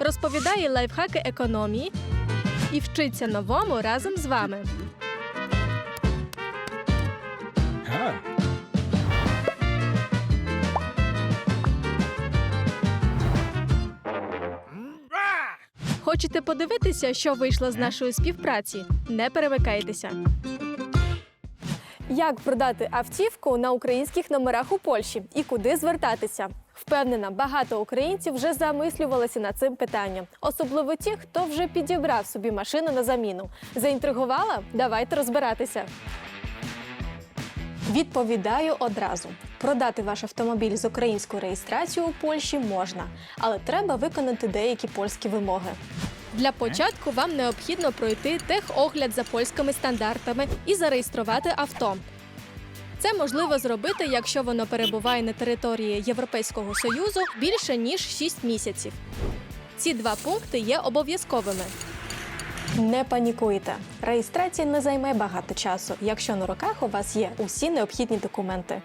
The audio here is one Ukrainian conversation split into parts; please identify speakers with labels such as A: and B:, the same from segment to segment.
A: розповідає лайфхаки економії і вчиться новому разом з вами. Хочете подивитися, що вийшло з нашої співпраці? Не перемикайтеся. Як продати автівку на українських номерах у Польщі і куди звертатися? Впевнена, багато українців вже замислювалися над цим питанням, особливо ті, хто вже підібрав собі машину на заміну. Заінтригувала? Давайте розбиратися. Відповідаю одразу: продати ваш автомобіль з українською реєстрацією у Польщі можна, але треба виконати деякі польські вимоги. Для початку вам необхідно пройти техогляд за польськими стандартами і зареєструвати авто. Це можливо зробити, якщо воно перебуває на території Європейського Союзу більше ніж 6 місяців. Ці два пункти є обов'язковими. Не панікуйте. Реєстрація не займе багато часу, якщо на руках у вас є усі необхідні документи.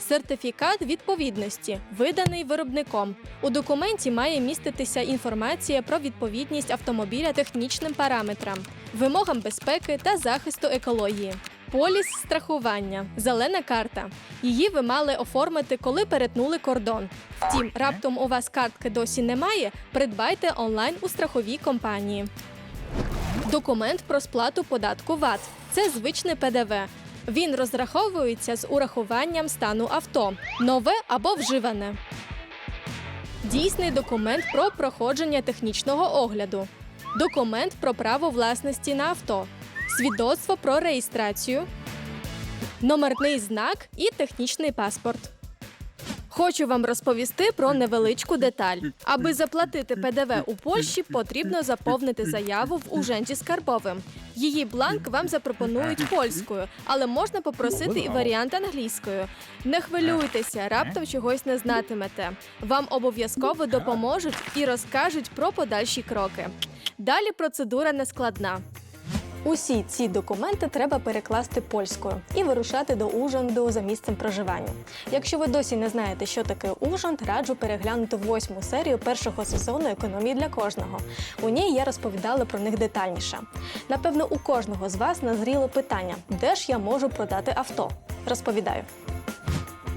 A: Сертифікат відповідності, виданий виробником. У документі має міститися інформація про відповідність автомобіля технічним параметрам, вимогам безпеки та захисту екології. Поліс страхування, зелена карта. Її ви мали оформити, коли перетнули кордон. Втім, раптом у вас картки досі немає. Придбайте онлайн у страховій компанії. Документ про сплату податку ВАТ це звичне ПДВ. Він розраховується з урахуванням стану авто, нове або вживане. Дійсний документ про проходження технічного огляду, документ про право власності на авто, свідоцтво про реєстрацію, номерний знак і технічний паспорт. Хочу вам розповісти про невеличку деталь. Аби заплатити ПДВ у Польщі, потрібно заповнити заяву в Уженді Скарбовим. Її бланк вам запропонують польською, але можна попросити і варіант англійською. Не хвилюйтеся, раптом чогось не знатимете. Вам обов'язково допоможуть і розкажуть про подальші кроки. Далі процедура нескладна. Усі ці документи треба перекласти польською і вирушати до Ужанду за місцем проживання. Якщо ви досі не знаєте, що таке Ужанд, раджу переглянути восьму серію першого сезону економії для кожного. У ній я розповідала про них детальніше. Напевно, у кожного з вас назріло питання, де ж я можу продати авто. Розповідаю.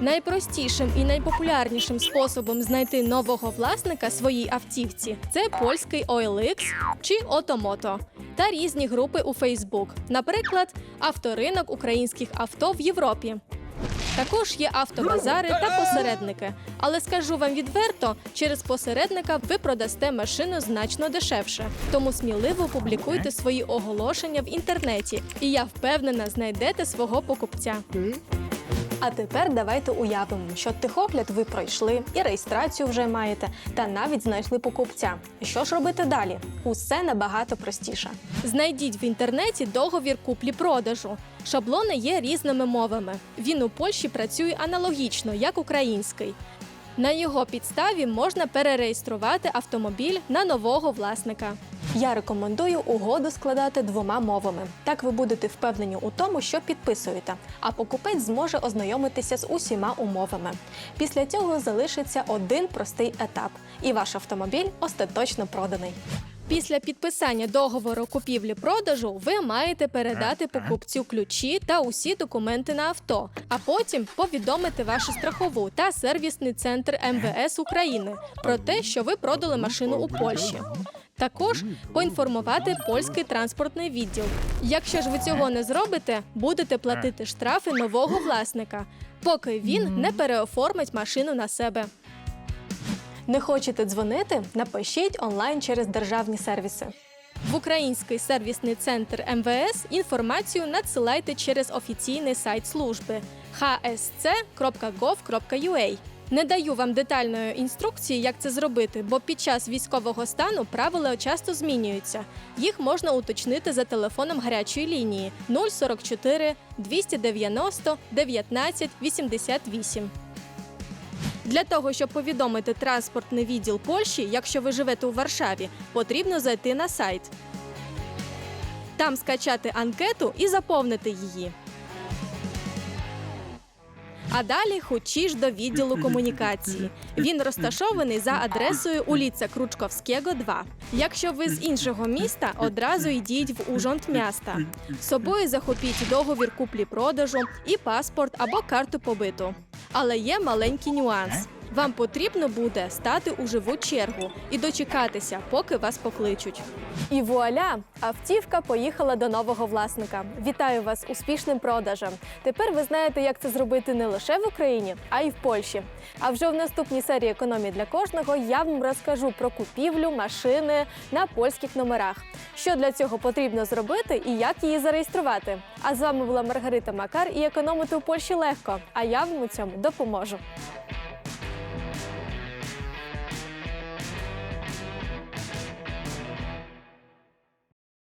A: Найпростішим і найпопулярнішим способом знайти нового власника своїй автівці це польський OLX чи Отомото та різні групи у Facebook, наприклад, авторинок українських авто в Європі. Також є автобазари та посередники. Але скажу вам відверто, через посередника ви продасте машину значно дешевше. Тому сміливо публікуйте свої оголошення в інтернеті, і я впевнена, знайдете свого покупця. А тепер давайте уявимо, що тихогляд ви пройшли і реєстрацію вже маєте, та навіть знайшли покупця. Що ж робити далі? Усе набагато простіше. Знайдіть в інтернеті договір куплі-продажу. Шаблони є різними мовами. Він у Польщі працює аналогічно, як український. На його підставі можна перереєструвати автомобіль на нового власника. Я рекомендую угоду складати двома мовами. Так ви будете впевнені у тому, що підписуєте, а покупець зможе ознайомитися з усіма умовами. Після цього залишиться один простий етап, і ваш автомобіль остаточно проданий. Після підписання договору купівлі-продажу ви маєте передати покупцю ключі та усі документи на авто, а потім повідомити вашу страхову та сервісний центр МВС України про те, що ви продали машину у Польщі. Також поінформувати польський транспортний відділ. Якщо ж ви цього не зробите, будете платити штрафи нового власника, поки він не переоформить машину на себе. Не хочете дзвонити? Напишіть онлайн через державні сервіси. В український сервісний центр МВС інформацію надсилайте через офіційний сайт служби hsc.gov.ua. Не даю вам детальної інструкції, як це зробити, бо під час військового стану правила часто змінюються. Їх можна уточнити за телефоном гарячої лінії 044 290 19 88. Для того, щоб повідомити транспортний відділ Польщі, якщо ви живете у Варшаві, потрібно зайти на сайт. Там скачати анкету і заповнити її. А далі хочі ж до відділу комунікації. Він розташований за адресою уліця Кручковського, 2. Якщо ви з іншого міста, одразу йдіть в Ужонт міста. З собою захопіть договір куплі-продажу і паспорт або карту побиту. Але є маленький нюанс. Вам потрібно буде стати у живу чергу і дочекатися, поки вас покличуть. І вуаля! Автівка поїхала до нового власника. Вітаю вас успішним продажем. Тепер ви знаєте, як це зробити не лише в Україні, а й в Польщі. А вже в наступній серії економії для кожного я вам розкажу про купівлю машини на польських номерах. Що для цього потрібно зробити і як її зареєструвати. А з вами була Маргарита Макар і економити у Польщі легко. А я вам у цьому допоможу.